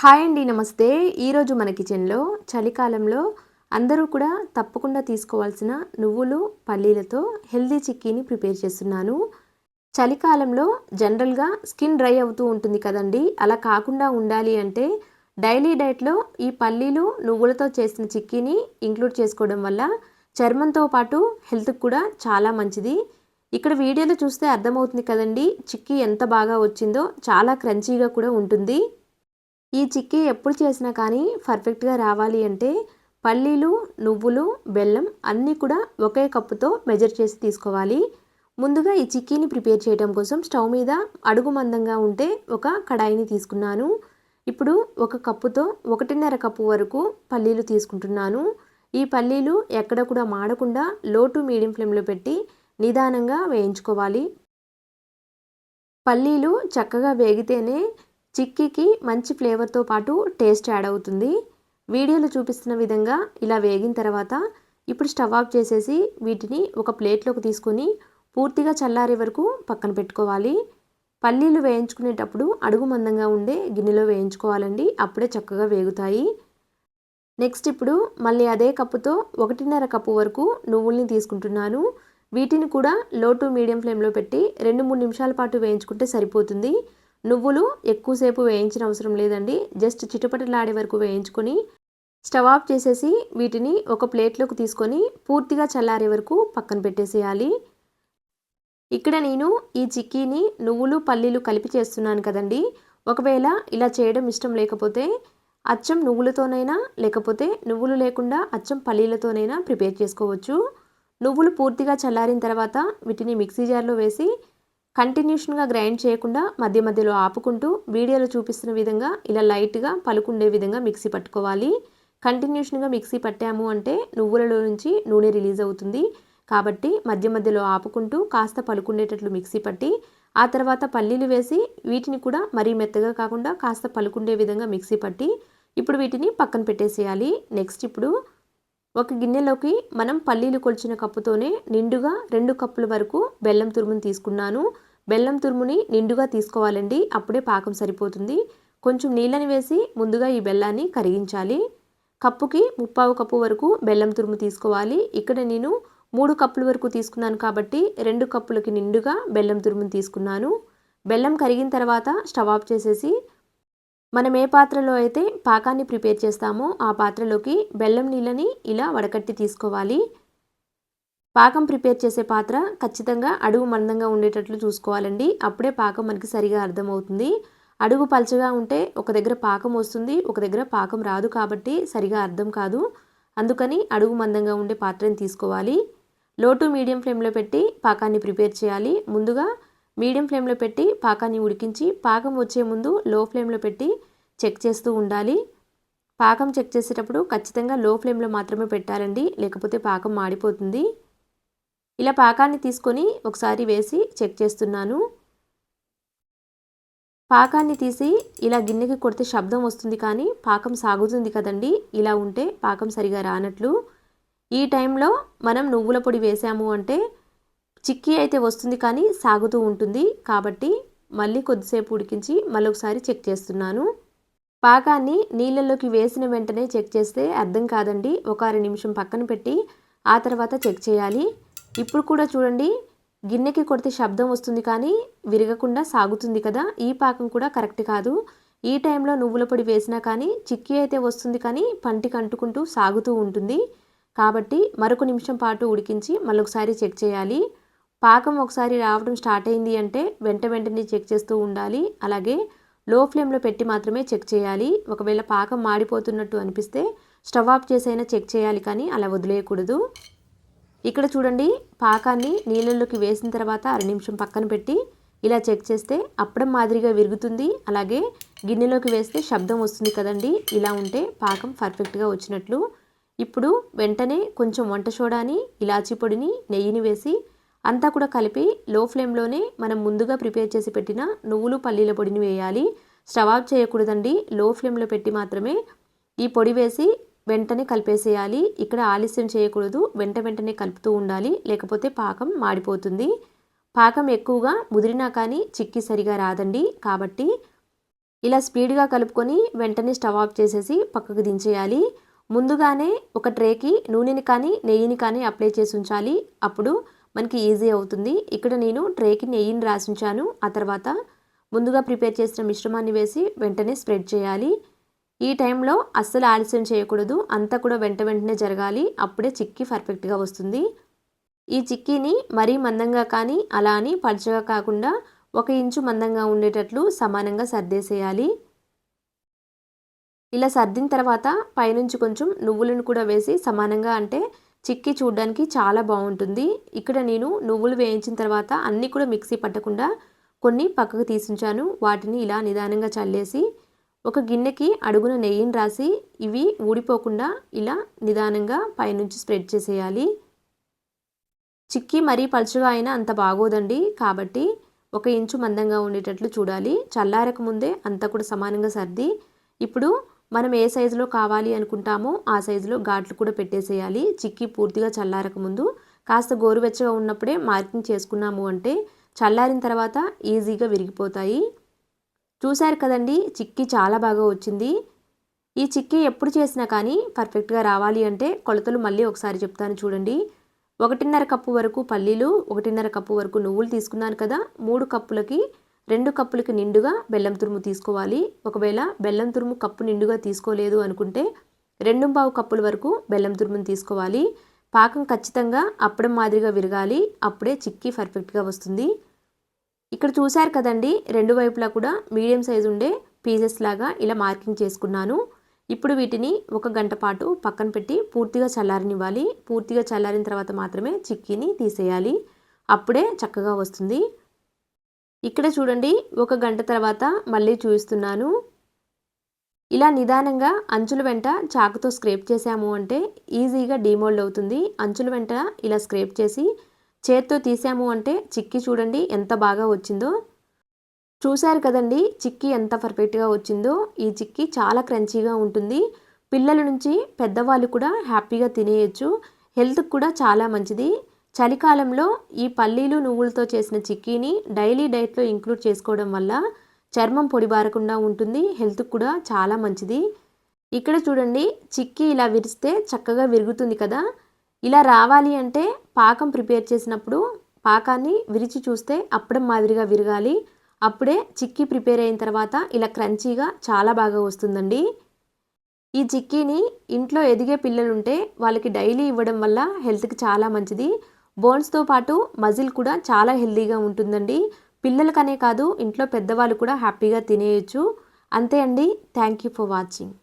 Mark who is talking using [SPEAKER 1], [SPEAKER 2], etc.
[SPEAKER 1] Hi అండి నమస్తే. ఈరోజు మన కిచెన్లో చలికాలంలో అందరూ కూడా తప్పకుండా తీసుకోవాల్సిన నువ్వులు పల్లీలతో హెల్దీ చిక్కీని ప్రిపేర్ చేస్తున్నాను. చలికాలంలో జనరల్గా స్కిన్ డ్రై అవుతూ ఉంటుంది కదండి. అలా కాకుండా ఉండాలి అంటే డైలీ డైట్లో ఈ పల్లీలు నువ్వులతో చేసిన చిక్కీని ఇంక్లూడ్ చేసుకోవడం వల్ల చర్మంతో పాటు హెల్త్కి కూడా చాలా మంచిది. ఇక్కడ వీడియోలో చూస్తే అర్థమవుతుంది కదండి చిక్కీ ఎంత బాగా వచ్చిందో చాలా క్రంచీగా కూడా ఉంటుంది. ఈ చిక్కీ ఎప్పుడు చేసినా కానీ పర్ఫెక్ట్గా రావాలి అంటే పల్లీలు నువ్వులు బెల్లం అన్నీ కూడా ఒకే కప్పుతో మెజర్ చేసి తీసుకోవాలి. ముందుగా ఈ చిక్కీని ప్రిపేర్ చేయడం కోసం స్టవ్ మీద అడుగు మందంగా ఉంటే ఒక కడాయిని తీసుకున్నాను. ఇప్పుడు ఒక కప్పుతో ఒకటిన్నర కప్పు వరకు పల్లీలు తీసుకుంటున్నాను. ఈ పల్లీలు ఎక్కడ కూడా మాడకుండా లో టు మీడియం ఫ్లేమ్లో పెట్టి నిదానంగా వేయించుకోవాలి. పల్లీలు చక్కగా వేగితేనే చిక్కీకి మంచి ఫ్లేవర్తో పాటు టేస్ట్ యాడ్ అవుతుంది. వీడియోలో చూపిస్తున్న విధంగా ఇలా వేగిన తర్వాత ఇప్పుడు స్టవ్ ఆఫ్ చేసేసి వీటిని ఒక ప్లేట్లోకి తీసుకొని పూర్తిగా చల్లారే వరకు పక్కన పెట్టుకోవాలి. పల్లీలు వేయించుకునేటప్పుడు అడుగు మందంగా ఉండే గిన్నెలో వేయించుకోవాలండి. అప్పుడే చక్కగా వేగుతాయి. నెక్స్ట్ ఇప్పుడు మళ్ళీ అదే కప్పుతో ఒకటిన్నర కప్పు వరకు నువ్వుల్ని తీసుకుంటున్నాను. వీటిని కూడా లో టు మీడియం ఫ్లేమ్లో పెట్టి రెండు మూడు నిమిషాల పాటు వేయించుకుంటే సరిపోతుంది. నువ్వులు ఎక్కువసేపు వేయించిన అవసరం లేదండి. జస్ట్ చిటపటలాడే వరకు వేయించుకొని స్టవ్ ఆఫ్ చేసేసి వీటిని ఒక ప్లేట్లోకి తీసుకొని పూర్తిగా చల్లారే వరకు పక్కన పెట్టేసేయాలి. ఇక్కడ నేను ఈ చిక్కీని నువ్వులు పల్లీలు కలిపి చేస్తున్నాను కదండి. ఒకవేళ ఇలా చేయడం ఇష్టం లేకపోతే అచ్చం నువ్వులతోనైనా లేకపోతే నువ్వులు లేకుండా అచ్చం పల్లీలతోనైనా ప్రిపేర్ చేసుకోవచ్చు. నువ్వులు పూర్తిగా చల్లారిన తర్వాత వీటిని మిక్సీ జార్లో వేసి కంటిన్యూషన్గా గ్రైండ్ చేయకుండా మధ్య మధ్యలో ఆపుకుంటూ వీడియోలో చూపిస్తున్న విధంగా ఇలా లైట్గా పలుకుండే విధంగా మిక్సీ పట్టుకోవాలి. కంటిన్యూషన్గా మిక్సీ పట్టాము అంటే నువ్వులలో నుంచి నూనె రిలీజ్ అవుతుంది. కాబట్టి మధ్య మధ్యలో ఆపుకుంటూ కాస్త పలుకుండేటట్లు మిక్సీ పట్టి ఆ తర్వాత పల్లీలు వేసి వీటిని కూడా మరీ మెత్తగా కాకుండా కాస్త పలుకుండే విధంగా మిక్సీ పట్టి ఇప్పుడు వీటిని పక్కన పెట్టేసేయాలి. నెక్స్ట్ ఇప్పుడు ఒక గిన్నెలోకి మనం పల్లీలు కొలిచిన కప్పుతోనే నిండుగా రెండు కప్పుల వరకు బెల్లం తురుమును తీసుకున్నాను. బెల్లం తురుముని నిండుగా తీసుకోవాలండి. అప్పుడే పాకం సరిపోతుంది. కొంచెం నీళ్ళని వేసి ముందుగా ఈ బెల్లాన్ని కరిగించాలి. కప్పుకి ముప్పావు కప్పు వరకు బెల్లం తురుము తీసుకోవాలి. ఇక్కడ నేను మూడు కప్పుల వరకు తీసుకున్నాను కాబట్టి రెండు కప్పులకి నిండుగా బెల్లం తురుముని తీసుకున్నాను. బెల్లం కరిగిన తర్వాత స్టవ్ ఆఫ్ చేసేసి మనం ఏ పాత్రలో అయితే పాకాన్ని ప్రిపేర్ చేస్తామో ఆ పాత్రలోకి బెల్లం నీళ్ళని ఇలా వడకట్టి తీసుకోవాలి. పాకం ప్రిపేర్ చేసే పాత్ర ఖచ్చితంగా అడుగు మందంగా ఉండేటట్లు చూసుకోవాలండి. అప్పుడే పాకం మనకి సరిగా అర్థమవుతుంది. అడుగు పలచగా ఉంటే ఒక దగ్గర పాకం వస్తుంది ఒక దగ్గర పాకం రాదు కాబట్టి సరిగా అర్థం కాదు. అందుకని అడుగు మందంగా ఉండే పాత్రని తీసుకోవాలి. లో టు మీడియం ఫ్లేమ్లో పెట్టి పాకాన్ని ప్రిపేర్ చేయాలి. ముందుగా మీడియం ఫ్లేమ్లో పెట్టి పాకాన్ని ఉడికించి పాకం వచ్చే ముందు లో ఫ్లేమ్లో పెట్టి చెక్ చేస్తూ ఉండాలి. పాకం చెక్ చేసేటప్పుడు ఖచ్చితంగా లో ఫ్లేమ్లో మాత్రమే పెట్టాలండి. లేకపోతే పాకం మాడిపోతుంది. ఇలా పాకాన్ని తీసుకొని ఒకసారి వేసి చెక్ చేస్తున్నాను. పాకాన్ని తీసి ఇలా గిన్నెకి కొడితే శబ్దం వస్తుంది కానీ పాకం సాగుతుంది కదండి. ఇలా ఉంటే పాకం సరిగా రానట్లు. ఈ టైంలో మనం నువ్వుల పొడి వేసాము అంటే చిక్కీ అయితే వస్తుంది కానీ సాగుతూ ఉంటుంది. కాబట్టి మళ్ళీ కొద్దిసేపు ఉడికించి మళ్ళీ ఒకసారి చెక్ చేస్తున్నాను. పాకాన్ని నీళ్ళల్లోకి వేసిన వెంటనే చెక్ చేస్తే అర్థం కాదండి. ఒక అర నిమిషం పక్కన పెట్టి ఆ తర్వాత చెక్ చేయాలి. ఇప్పుడు కూడా చూడండి గిన్నెకి కొడితే శబ్దం వస్తుంది కానీ విరగకుండా సాగుతుంది కదా. ఈ పాకం కూడా కరెక్ట్ కాదు. ఈ టైంలో నువ్వుల పొడి వేసినా కానీ చిక్కి అయితే వస్తుంది కానీ పంటికి అంటుకుంటూ సాగుతూ ఉంటుంది. కాబట్టి మరొక నిమిషం పాటు ఉడికించి మళ్ళొకసారి చెక్ చేయాలి. పాకం ఒకసారి రావడం స్టార్ట్ అయింది అంటే వెంట వెంటనే చెక్ చేస్తూ ఉండాలి. అలాగే లో ఫ్లేమ్లో పెట్టి మాత్రమే చెక్ చేయాలి. ఒకవేళ పాకం మాడిపోతున్నట్టు అనిపిస్తే స్టవ్ ఆఫ్ చేసైనా చెక్ చేయాలి కానీ అలా వదిలేయకూడదు. ఇక్కడ చూడండి పాకాన్ని నీళ్ళల్లోకి వేసిన తర్వాత అర నిమిషం పక్కన పెట్టి ఇలా చెక్ చేస్తే అప్పడం మాదిరిగా విరుగుతుంది. అలాగే గిన్నెలోకి వేస్తే శబ్దం వస్తుంది కదండి. ఇలా ఉంటే పాకం పర్ఫెక్ట్గా వచ్చినట్లు. ఇప్పుడు వెంటనే కొంచెం వంట సోడాని ఇలాచీ పొడిని నెయ్యిని వేసి అంతా కూడా కలిపి లో ఫ్లేమ్లోనే మనం ముందుగా ప్రిపేర్ చేసి పెట్టిన నువ్వులు పల్లీల పొడిని వేయాలి. స్టవ్ ఆఫ్ చేయకూడదండి. లో ఫ్లేమ్లో పెట్టి మాత్రమే ఈ పొడి వేసి వెంటనే కలిపేసేయాలి. ఇక్కడ ఆలస్యం చేయకూడదు. వెంట వెంటనే కలుపుతూ ఉండాలి. లేకపోతే పాకం మాడిపోతుంది. పాకం ఎక్కువగా ముదిరినా కానీ చిక్కి సరిగా రాదండి. కాబట్టి ఇలా స్పీడ్గా కలుపుకొని వెంటనే స్టవ్ ఆఫ్ చేసేసి పక్కకు దించేయాలి. ముందుగానే ఒక ట్రేకి నూనెని కానీ నెయ్యిని కానీ అప్లై చేసి ఉంచాలి. అప్పుడు మనకి ఈజీ అవుతుంది. ఇక్కడ నేను ట్రేకి నెయ్యిని రాసి ఉంచాను. ఆ తర్వాత ముందుగా ప్రిపేర్ చేసిన మిశ్రమాన్ని వేసి వెంటనే స్ప్రెడ్ చేయాలి. ఈ టైంలో అస్సలు ఆలస్యం చేయకూడదు. అంతా కూడా వెంట వెంటనే జరగాలి. అప్పుడే చిక్కీ పర్ఫెక్ట్గా వస్తుంది. ఈ చిక్కీని మరీ మందంగా కానీ అలా అని పలుచగా కాకుండా ఒక ఇంచు మందంగా ఉండేటట్లు సమానంగా సర్దేసేయాలి. ఇలా సర్దిన తర్వాత పైనుంచి కొంచెం నువ్వులను కూడా వేసి సమానంగా అంటే చిక్కీ చూడడానికి చాలా బాగుంటుంది. ఇక్కడ నేను నువ్వులు వేయించిన తర్వాత అన్నీ కూడా మిక్సీ పట్టకుండా కొన్ని పక్కకు తీసుంచాను. వాటిని ఇలా నిదానంగా చల్లేసి ఒక గిన్నెకి అడుగున నెయ్యిని రాసి ఇవి ఊడిపోకుండా ఇలా నిదానంగా పైనుంచి స్ప్రెడ్ చేసేయాలి. చిక్కి మరీ పలుచగా అయినా అంత బాగోదండి. కాబట్టి ఒక ఇంచు మందంగా ఉండేటట్లు చూడాలి. చల్లారక ముందే అంతా కూడా సమానంగా సర్ది ఇప్పుడు మనం ఏ సైజులో కావాలి అనుకుంటామో ఆ సైజులో ఘాట్లు కూడా పెట్టేసేయాలి. చిక్కీ పూర్తిగా చల్లారక ముందు కాస్త గోరువెచ్చగా ఉన్నప్పుడే మార్కింగ్ చేసుకున్నాము అంటే చల్లారిన తర్వాత ఈజీగా విరిగిపోతాయి. చూశారు కదండి చిక్కీ చాలా బాగా వచ్చింది. ఈ చిక్కీ ఎప్పుడు చేసినా కానీ పర్ఫెక్ట్గా రావాలి అంటే కొలతలు మళ్ళీ ఒకసారి చెప్తాను చూడండి. ఒకటిన్నర కప్పు వరకు పల్లీలు ఒకటిన్నర కప్పు వరకు నువ్వులు తీసుకున్నాను కదా మూడు కప్పులకి రెండు కప్పులకి నిండుగా బెల్లం తురుము తీసుకోవాలి. ఒకవేళ బెల్లం తురుము కప్పు నిండుగా తీసుకోలేదు అనుకుంటే రెండు పావు కప్పుల వరకు బెల్లం తురుమును తీసుకోవాలి. పాకం ఖచ్చితంగా అప్పడం మాదిరిగా విరగాలి అప్పుడే చిక్కీ పర్ఫెక్ట్గా వస్తుంది. ఇక్కడ చూశారు కదండి రెండు వైపులా కూడా మీడియం సైజు ఉండే పీసెస్ లాగా ఇలా మార్కింగ్ చేసుకున్నాను. ఇప్పుడు వీటిని ఒక గంట పాటు పక్కన పెట్టి పూర్తిగా చల్లారనివ్వాలి. పూర్తిగా చల్లారిన తర్వాత మాత్రమే చిక్కీని తీసేయాలి. అప్పుడే చక్కగా వస్తుంది. ఇక్కడ చూడండి ఒక గంట తర్వాత మళ్ళీ చూపిస్తున్నాను. ఇలా నిదానంగా అంచుల వెంట చాకుతో స్క్రేప్ చేసాము అంటే ఈజీగా డీమోల్డ్ అవుతుంది. అంచుల వెంట ఇలా స్క్రేప్ చేసి చేత్తో తీసాము అంటే చిక్కీ చూడండి ఎంత బాగా వచ్చిందో. చూశారు కదండి చిక్కీ ఎంత పర్ఫెక్ట్గా వచ్చిందో. ఈ చిక్కీ చాలా క్రంచీగా ఉంటుంది. పిల్లల నుంచి పెద్దవాళ్ళు కూడా హ్యాపీగా తినేయచ్చు. హెల్త్కి కూడా చాలా మంచిది. చలికాలంలో ఈ పల్లీలు నువ్వులతో చేసిన చిక్కీని డైలీ డైట్లో ఇంక్లూడ్ చేసుకోవడం వల్ల చర్మం పొడిబారకుండా ఉంటుంది. హెల్త్కి కూడా చాలా మంచిది. ఇక్కడ చూడండి చిక్కీ ఇలా విరిస్తే చక్కగా విరుగుతుంది కదా. ఇలా రావాలి అంటే పాకం ప్రిపేర్ చేసినప్పుడు పాకాన్ని విరిచి చూస్తే అప్పడం మాదిరిగా విరగాలి. అప్పుడే చిక్కీ ప్రిపేర్ అయిన తర్వాత ఇలా క్రంచీగా చాలా బాగా వస్తుందండి. ఈ చిక్కీని ఇంట్లో ఎదిగే పిల్లలుంటే వాళ్ళకి డైలీ ఇవ్వడం వల్ల హెల్త్కి చాలా మంచిది. బోన్స్తో పాటు మజిల్ కూడా చాలా హెల్తీగా ఉంటుందండి. పిల్లలకనే కాదు ఇంట్లో పెద్దవాళ్ళు కూడా హ్యాపీగా తినేయచ్చు. అంతే అండి. Thank you for watching.